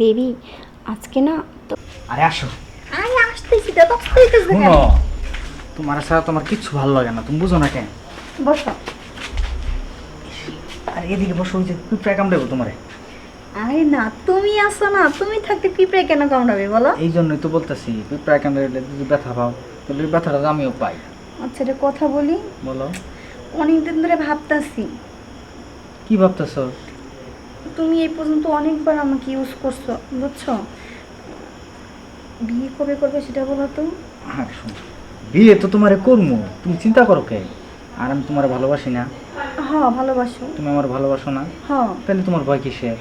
Baby আজকে না তো আরে আসো। আই আসতেছি তো কেন? শুনো তোমার ছাড়া তোমার কিচ্ছু ভালো লাগে না তুমি বুঝো না কেন? বসো। আর এদিকে বসো ওই যে পিঁপড়া কামড়াবো তোমারে। আরে না তুমি আসো না তুমি থাকতে পিঁপড়ে কেন কামড়াবে বলো? এই জন্যই তো বলতেছি পিঁপড়া কামড়ালে যদি ব্যথা পাও তাহলে ব্যথাটা তো আমিও পাই। আচ্ছা রে কথা বলি। বলো। অনেকদিন ধরে ভাবতাছি। কি ভাবতেছো? তুমি এই পর্যন্ত অনেকবার আমাকে ইউজ করছ বুঝছ? বিয়ে কবে করবে সেটা বলো তো। শোনো বিয়ে তো তোমারে করব তুমি চিন্তা করো কে? আর আমি তোমার ভালোবাসি না। হ্যাঁ ভালোবাসো। তুমি আমার ভালোবাসো না। হ্যাঁ তাহলে তোমার ভয় কিসের?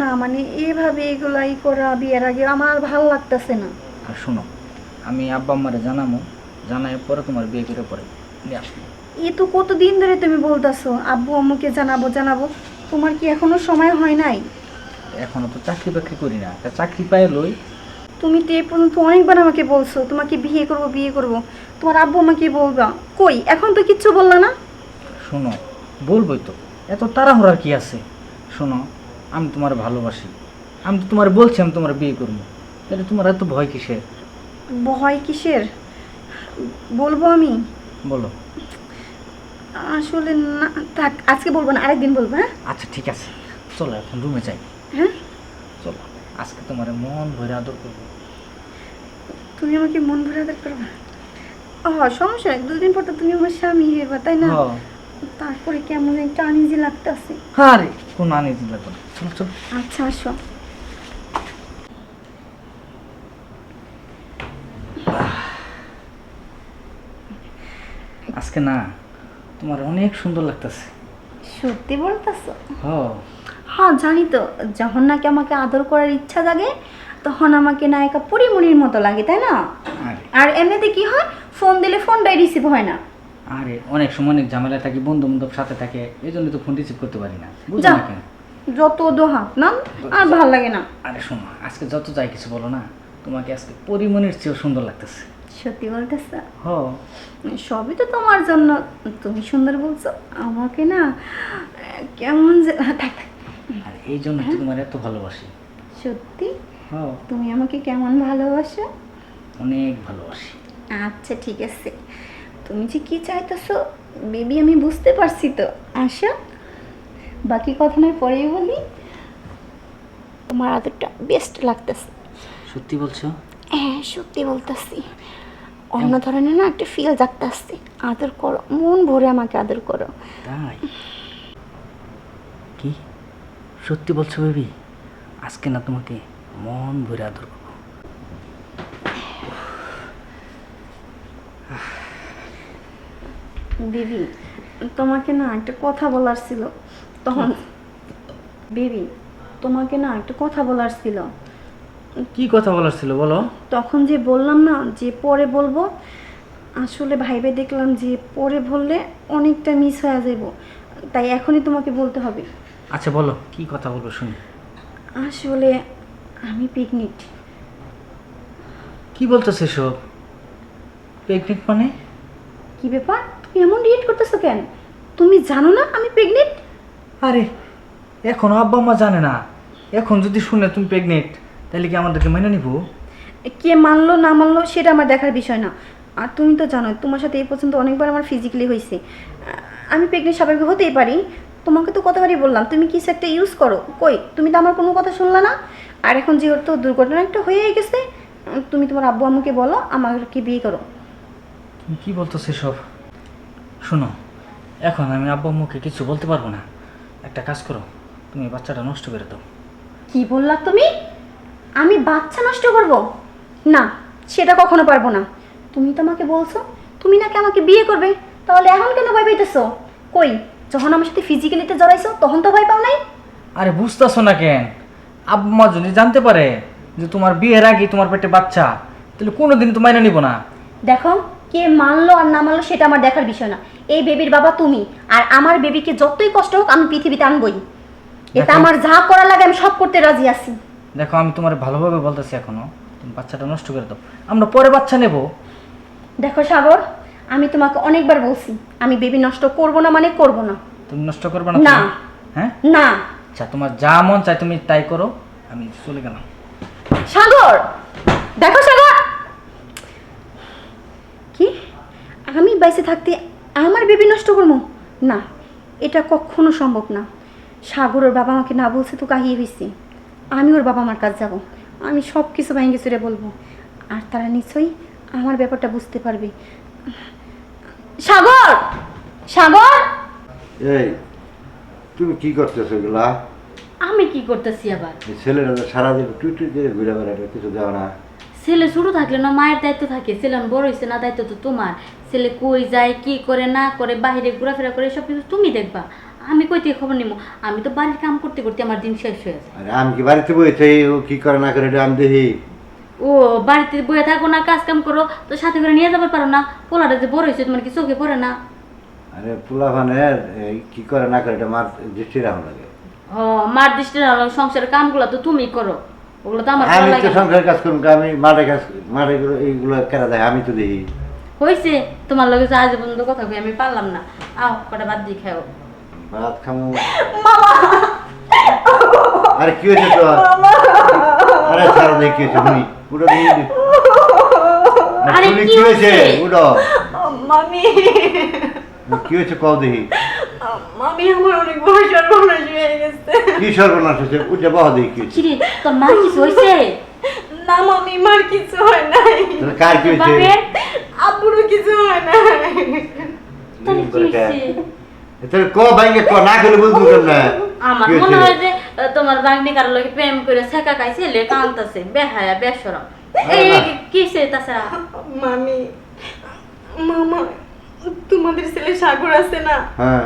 না মানে এভাবে এগুলাই করা বিয়ের আগে আমার ভালো লাগতেছে না। আর শোনো আমি আব্বা আম্মারে জানাব জানাই পরে তোমার বিয়ে করে পরে নিয়ে আসব। এ তো কতদিন ধরে তুমি বলতাছো আব্বু আম্মুকে জানাব জানাব। তোমার কি এখনও সময় হয় নাই? এখনও তো চাকরি বাকরি করি না। তা চাকরি পাই লই। তুমি তো এ পর্যন্ত অনেকবার আমাকে বলছো তোমাকে বিয়ে করব বিয়ে করব। তোমার আব্বু আমাকে বলবা কই এখন তো কিচ্ছু বললা না? শোনো বলবোই তো। এত তাড়াহুড়ার কি আছে? শোনো আমি তোমার ভালোবাসি। আমি তো তোমার বলছি আমি তোমার বিয়ে করব। তাহলে তোমার এত ভয় কিসের? ভয় কিসের? বলব আমি? বলো। আসলে না থাক আজকে বলব না আরেকদিন বলব হ্যাঁ? আচ্ছা ঠিক আছে। চলো এখন রুমে যাই। হ্যাঁ? চলো আজকে তোমার মন ভরে আদর করব। তুমি আমাকে মন ভরে আদর করবা? ও সমস্যা নেই দুদিন পর তো তুমি আমার স্বামী হেবা তাই না? হ্যাঁ। তারপরে কেমন একটা আনিজি লাগতেছে। আরে কোনো আনিজি লাগবে না। চলো চলো। আচ্ছা আসো। আজকে না তোমার অনেক সুন্দর লাগতেছে। সত্যি বলতেছো? হ হ্যাঁ জানি তো। যখন নাকি আমাকে আদর করার ইচ্ছা জাগে তখন আমাকে নায়িকা পরিমণির মতো লাগে তাই না? আর। এমনিতে কি হয়? ফোন দিলে ফোনটাই রিসিভ হয় না। আরে অনেক সময় অনেক ঝামেলা থাকি বন্ধু বান্ধব সাথে থাকে এই জন্য তো ফোন রিসিভ করতে পারি না। বুঝো যা না কেন? যত দোহাত না আর ভালো লাগে না। আরে শোনো আজকে যত যাই কিছু বলো না তোমাকে আজকে পরিমণির চেয়েও সুন্দর লাগতেছে। সত্যি বলতেছ? হ সবই তো তোমার জন্য। তুমি সুন্দর বলছো আমাকে না কেমন যে থাক থাক। আর এই জন্য তো তোমার এত ভালোবাসি। সত্যি? হ তুমি আমাকে কেমন ভালোবাসো? অনেক ভালোবাসি। আচ্ছা ঠিক আছে। তুমি যে কি চাইতেছো বেবি আমি বুঝতে পারছি তো। আশা বাকি কথা নয় পরেই বলি। তোমার আদরটা বেস্ট লাগতেছে। সত্যি বলছো? হ্যাঁ সত্যি বলতেছি। অন্য ধরনের না একটা ফিল জাগতেছে আদর করো মন ভরে আমাকে আদর করো। তাই? কি? সত্যি বলছো বেবি? আজকে না তোমাকে মন ভরে আদর করব। বেবি তোমাকে না একটা কথা বলার ছিল। তখন বেবি তোমাকে না একটা কথা বলার ছিল। কি কথা বলার ছিল বলো? তখন যে বললাম না যে পরে বলব আসলে ভাইবে দেখলাম যে পরে বললে অনেকটা মিস হয়ে যাব তাই এখনই তোমাকে বলতে হবে। আচ্ছা বলো কি কথা বলব শুনি। আসলে আমি পিকনিক কি বলতেছে সব পিকনিক মানে? কি ব্যাপার? তুমি এমন রিয়েক্ট করতেছো কেন? তুমি জানো না আমি প্রেগনেন্ট আরে এখন আব্বা মা জানে না। এখন যদি শুনে তুমি প্রেগনেন্ট তাহলে কি আমাদেরকে মেনে নিবো? কে মানলো না মানলো সেটা আমার দেখার বিষয় না। আর তুমি তো জানো তোমার সাথে এই পর্যন্ত অনেকবার আমার ফিজিক্যালি হয়েছে আমি প্রেগনেন্ট স্বাভাবিক হতেই পারি। তোমাকে তো কতবারই বললাম তুমি কিছু একটা ইউজ করো? কই তুমি তো আমার কোনো কথা শুনলে না? আর এখন যেহেতু দুর্ঘটনা একটা হয়ে গেছে তুমি তোমার আব্বু আম্মুকে বলো আমাকে বিয়ে করো। তুমি কি বলতেছে সব শোনো এখন আমি আব্বু আম্মুকে কিছু বলতে পারব না। একটা কাজ করো তুমি বাচ্চাটা নষ্ট করে দাও। কি বললা তুমি? আমি বাচ্চা নষ্ট করব? না সেটা কখনো পারব না। তুমি তো আমাকে বলছো তুমি নাকি আমাকে বিয়ে করবে তাহলে এখন কেন ভয় পাইতেছো? কই যখন আমার সাথে ফিজিক্যালিতে জড়াইছো তখন তো ভয় পাও নাই? আরে বুঝতেছো না কেন? আব্বা যদি জানতে পারে যে তোমার বিয়ের আগে তোমার পেটে বাচ্চা তাহলে কোনোদিন তো মাইনে নিব না। দেখো কে মানলো আর না মানলো সেটা আমার দেখার বিষয় না। এই বেবির বাবা তুমি আর আমার বেবিকে যতই কষ্ট হোক আমি পৃথিবীতে আনবই। এটা আমার যা করা লাগে আমি সব করতে রাজি আছি। দেখো আমি তোমার ভালোভাবে বলতেছি এখনও। তুমি বাচ্চাটা নষ্ট করে দাও। আমরা পরে বাচ্চা নেব। দেখো সাগর আমি তোমাকে অনেকবার বলছি আমি বেবি নষ্ট করব না মানে করব না। তুমি নষ্ট করবে না না। হ্যাঁ? না। আচ্ছা তোমার যা মন চাই তুমি তাই করো আমি চলে গেলাম। সাগর! দেখো সাগর! কি? আমি বাইসে থাকতে আমার বেবি নষ্ট করব? না এটা কখনো সম্ভব না। সাগরের বাবা আমাকে না বলছে তো কাহিয়ে হয়েছে আমি ওর বাবা আমার কাজ যাব। আমি সব কিছু ভেঙে চুরে বলব। আর তারা নিশ্চয়ই আমার ব্যাপারটা বুঝতে পারবে। সাগর! সাগর! এই তুমি কি করতেছো এগুলা? আমি কি করতেছি আবার? ছেলেরা তো সারাদিন টুই টুই করে ঘুরে বেড়াবে কিছু দেওয়া না। ছেলে ছোট থাকলে না মায়ের দায়িত্ব থাকে। ছেলে বড় হয়েছে না দায়িত্ব তো তোমার। ছেলে কই যায় কি করে না করে বাইরে ঘোরাফেরা করে সব কিছু তুমি দেখবা। আমি কই থেকে খবর নিবো আমি তো বাড়ির কাম করতে করতে আমার দিন শেষ হয়ে যায় আরে আমি কি বাড়িতে বইতে ও কি করে না করে এটা আমি দেখি। ও বাড়িতে বয়ে থাকো না কাজ কাম করো তো সাথে করে নিয়ে যাবার পারো না। পোলাটা যে বড় হয়েছে তোমার কি চোখে পড়ে না? আরে পোলাভানের এই কি করে না করে এটা মার দৃষ্টি রাখা লাগে। ও মার দৃষ্টি রাখো, সংসারের কামগুলো তো তুমি করো। ওগুলো তো আমার আমি তো লাগে না। সংসার কাজ করুন আমি মাঠে কাজ মাঠে গুলো- এইগুলো কেনা দেয় আমি তো দেখি। হয়েছে তোমার লগে যে আজ পর্যন্ত কথা কই আমি পারলাম না। আও কটা বাদ দিয়ে খাও। ভাত খামু। আরে কি হয়েছে তো আরে সারা দেখি কি হয়েছে? পুরো দিয়ে দি। আরে কি কি হয়েছে? উঠো। মামি। কি হয়েছে কও দেখি। মামি আমার অনেক বড় সর্বনাশ হয়ে গেছে। কি সর্বনাশ হয়েছে? উঠে বহ দেখি কি হয়েছে। তোর মা কিছু হয়েছে? না মামি মার কিছু হয় নাই। তাহলে কার কি হয়েছে? আব্বুরও কিছু হয় নাই। তাহলে কি হয়েছে? তাহলে ক ভাঙ্গে ক না খেলে বুঝব কেমন? আমার মনে হয় যে তোমার বাগনি কারও লগে প্রেম করে ছেকা খাইছে লে কান্তাছে বেহায়া বেসরম এই কি সে তাছাড়া মামি মামা তোমাদের ছেলে সাগর আছে না? হ্যাঁ।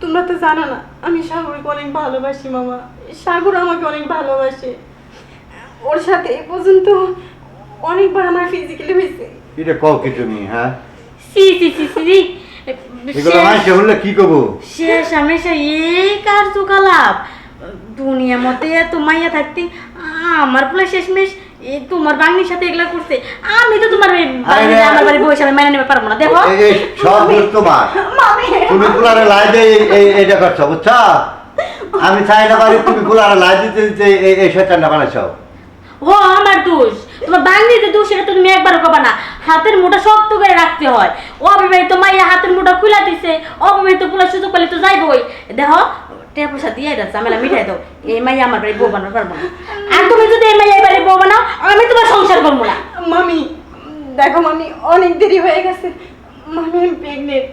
তোমরা তো জানো না আমি সাগরকে অনেক ভালোবাসি মামা। সাগর আমাকে অনেক ভালোবাসে। ওর সাথে এ পর্যন্ত অনেকবার আমার ফিজিক্যালি হয়েছে। এটা কও কি তুমি হ্যাঁ? সি সি সি সি এগুলো মানুষে বললে কি করব? শেষ হামেশা এই কার্যকলাপ। দুনিয়ার মধ্যে এত মাইয়া থাকতে আমার পুরো শেষমেশ তোমার বাংলির সাথে এগুলা করছে। আমি তো তোমার আমার বাড়ি মেনে নেবে পারব না দেখো। এই এই সব দোষ তোমার তুমি লাই দিয়ে এই- এইটা করছ বুঝছ? আমি চাই না তুমি কুলারে লাই দিতে দিতে এই এই শয়তানটা বানাইছো। ও আমার দোষ তোমার বাঙলিতে দোষ এটা তো তুমি একবারও কবা না হাতের মুঠা শক্ত করে রাখতে হয়। অবিবাহিত মাইয়া হাতের মুঠা খুলা দিছে। অবিবাহিত পুলা সুযোগ পেলে তো যাইবই। দেখো টাকা পয়সা দিয়ে মিঠাই দাও। এই মাইয়া আমার বাড়ি বউ বানাতে পারব না। আর তুমি যদি এই মাইয়া বাড়ি বউ বানাও আমি তোমার সংসার করব না। মামি দেখো মামি অনেক দেরি হয়ে গেছে। মামি আমি প্রেগনেন্ট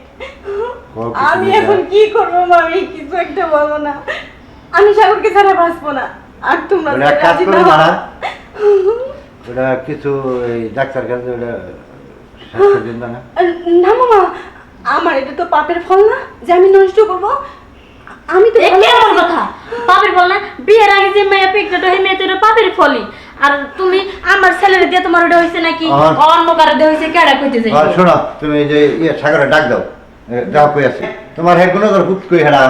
আমি এখন কি করব মামি? কিছু একটা বলো না। আমি সাগরকে ছাড়া বাঁচবো না। আর তোমরা কাজ না ওটা কিছু ডাক্তার কাছে ওটা না। না মামা আমার এটা তো পাপের ফল না যে আমি নষ্ট করব। আমি তো কেমন কথা। পাপের ফল না? বিয়ের আগে যে মেয়ে প্রেগনেন্ট হয়ে মেয়ে তো এটা পাপের ফলই। আর তুমি আমার ছেলের দিয়ে তোমার ওটা হয়েছে নাকি? অন্য কারও দিয়ে হয়েছে কেডা কইতে যাই আর শোনো তুমি এই যে ইয়ে সাগরে ডাক দাও। যাও কই আছে? তোমার হেড গুণধর পুত কই হেরা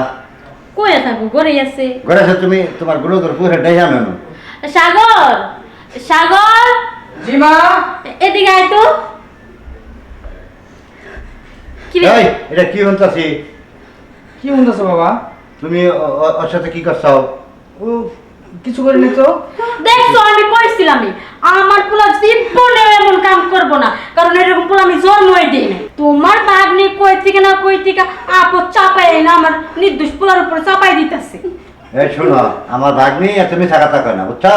কইয়া থাকো ঘরেই আছে। ঘরে আছে তুমি? তোমার গুণধর পুত হেডাই জানো না সাগর! সাগর! জি মা? এদিকে আয় তো। কি রে? এই এটা কি হন্তাছি কি বলতেছো বাবা? তুমি ওর সাথে কি করছ? ও কিছু করিনি তো। দেখছ আমি কইছিলামই আমার পোলা জীবনে এমন কাম করব না কারণ এরকম পোলা আমি জন্মই দিই তোমার ভাগ্নি কই থেকে না কই থেকে আপদ চাপাই না আমার নির্দোষ পোলার উপরে চাপাই দিতেছে। এই শোনো আমার ভাগ্নি এত মিথ্যা কথা কয় না বুঝছা?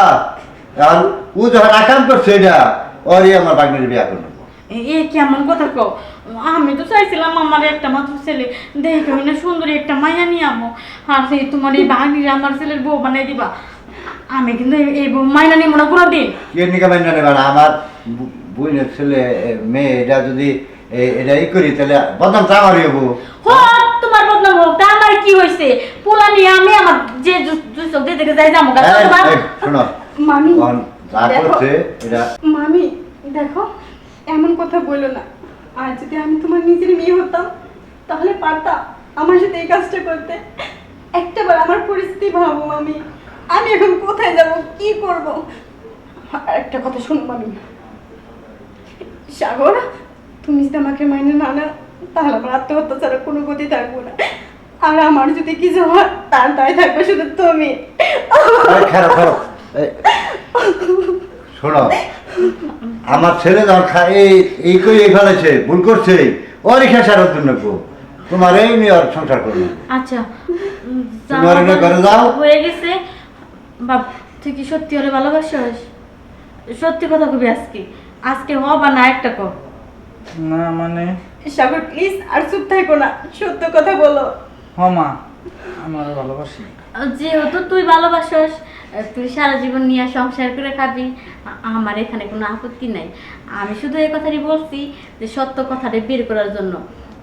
কারণ ও যখন আকাম করছে এটা ওরই আমার ভাগ্নির বিয়া করে নেব এ কেমন কথা কও? আমি তো চাইছিলাম আমার একটা মাত্র ছেলে। দেখে না সুন্দরী একটা মায়া নিয়ে আমো আর সেই তোমার এই ভাগ্নির আমার ছেলের বউ বানাই দিবা। আমি কিন্তু এই- বউ মাইনা নিব না কোনো দিন না। আমার বু- বোনের ছেলে মেয়ে এটা যদি এটা ই করি তাহলে বদনাম তো আমারই হব। হোক তোমার বদনাম হোক তা আমার কি হয়েছে পোলা নিয়ে আমি আমার যে দুই চোখ দিয়ে দেখে যাই যাব শোনো। মামি যা করছে এটা মামি দেখো এমন কথা বলল না। আর যদি আমি তোমার নিজের মেয়ে হতাম, তাহলে পারতাম আমার সাথে এই কাজটা করতে। একটাবার আমার পরিস্থিতি ভাবো মামি। আমি এখন কোথায় যাব, কি করব? আর একটা কথা শোনো মামি। সাগর, তুমি যদি আমাকে মাইনে না নাও, তাহলে আমার আত্মহত্যা ছাড়া কোনো গতি থাকব না। আর আমার যদি কিছু হয়, তার দায় থাকবে শুধু তুমি। খারাপ খারাপ। শোনো আমার ছেলে খা- এই এই কই এই ফেলেছে ভুল করছে ওরই খেসারত জন্য গো। তোমার এই নিয়ে আর সংসার করব আচ্ছা উম, যা তুমি এনে ঘরে যাও। হয়ে গেছে। বাপ তুই কি সত্যি হলে ভালোবাসিস? সত্যি কথা কবি আজকে। আজকে হ বা না একটা কর না মানে? সাগর প্লিজ আর চুপ থাকো না। সত্য কথা বলো। হ মা আমার ভালোবাসি। যেহেতু তুই ভালোবাসস তুই সারা জীবন নিয়ে সংসার করে খাবি আমার এখানে কোনো আপত্তি নাই। আমি শুধু এই কথাটি বলছি যে সত্য কথাটা বের করার জন্য।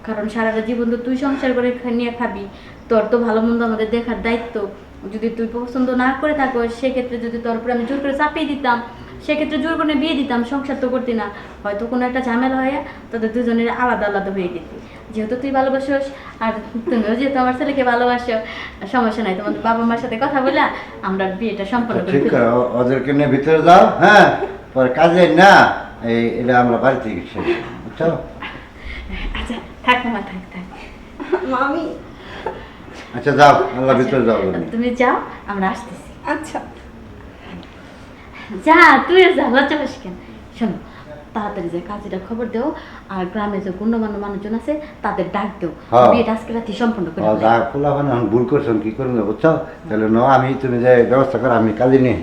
কারণ সারাটা জীবন তো তুই সংসার করে নিয়ে খাবি, তোর তো ভালো মন্দ আমাদের দেখার দায়িত্ব। যদি তুই পছন্দ না করে থাকো সেক্ষেত্রে যদি তোর উপরে আমি জোর করে চাপিয়ে দিতাম সেক্ষেত্রে জোর করে বিয়ে দিতাম সংসার তো করতি না। হয়তো কোনো একটা ঝামেলা হয়ে তোদের দুজনের আলাদা আলাদা হয়ে যেত যেহেতু তুই ভালোবাসোস আর তুমিও যেহেতু আমার ছেলেকে ভালোবাসো সমস্যা নাই তোমাদের বাবা মার সাথে কথা বলে আমরা বিয়েটা সম্পন্ন করে ঠিক। আছে ও- ওদেরকে নিয়ে ভিতরে যাও হ্যাঁ? পরে কাজে না এই এটা আমরা বাড়ি থেকে শেষ বুঝছ? আচ্ছা থাক মামা থাক থাক। মামি আচ্ছা যাও আল্লাহ ভিতরে যাও তুমি যাও আমরা আসতেছি। আচ্ছা। যা তুই যা লজ্জা পাস কেন? শোনো তাড়াতাড়ি যে কাজীটা খবর দেও আর গ্রামে যে গণ্যমান্য মানুষজন আছে তাদের ডাক দেও। হ্যাঁ। বিয়েটা আজকে রাতে সম্পন্ন করে ও, ফেলো। যা খোলা মানে ভুল করছেন কি করবেন বুঝছ? তাহলে ন আমি তুমি যে ব্যবস্থা করো আমি কাজে নিয়ে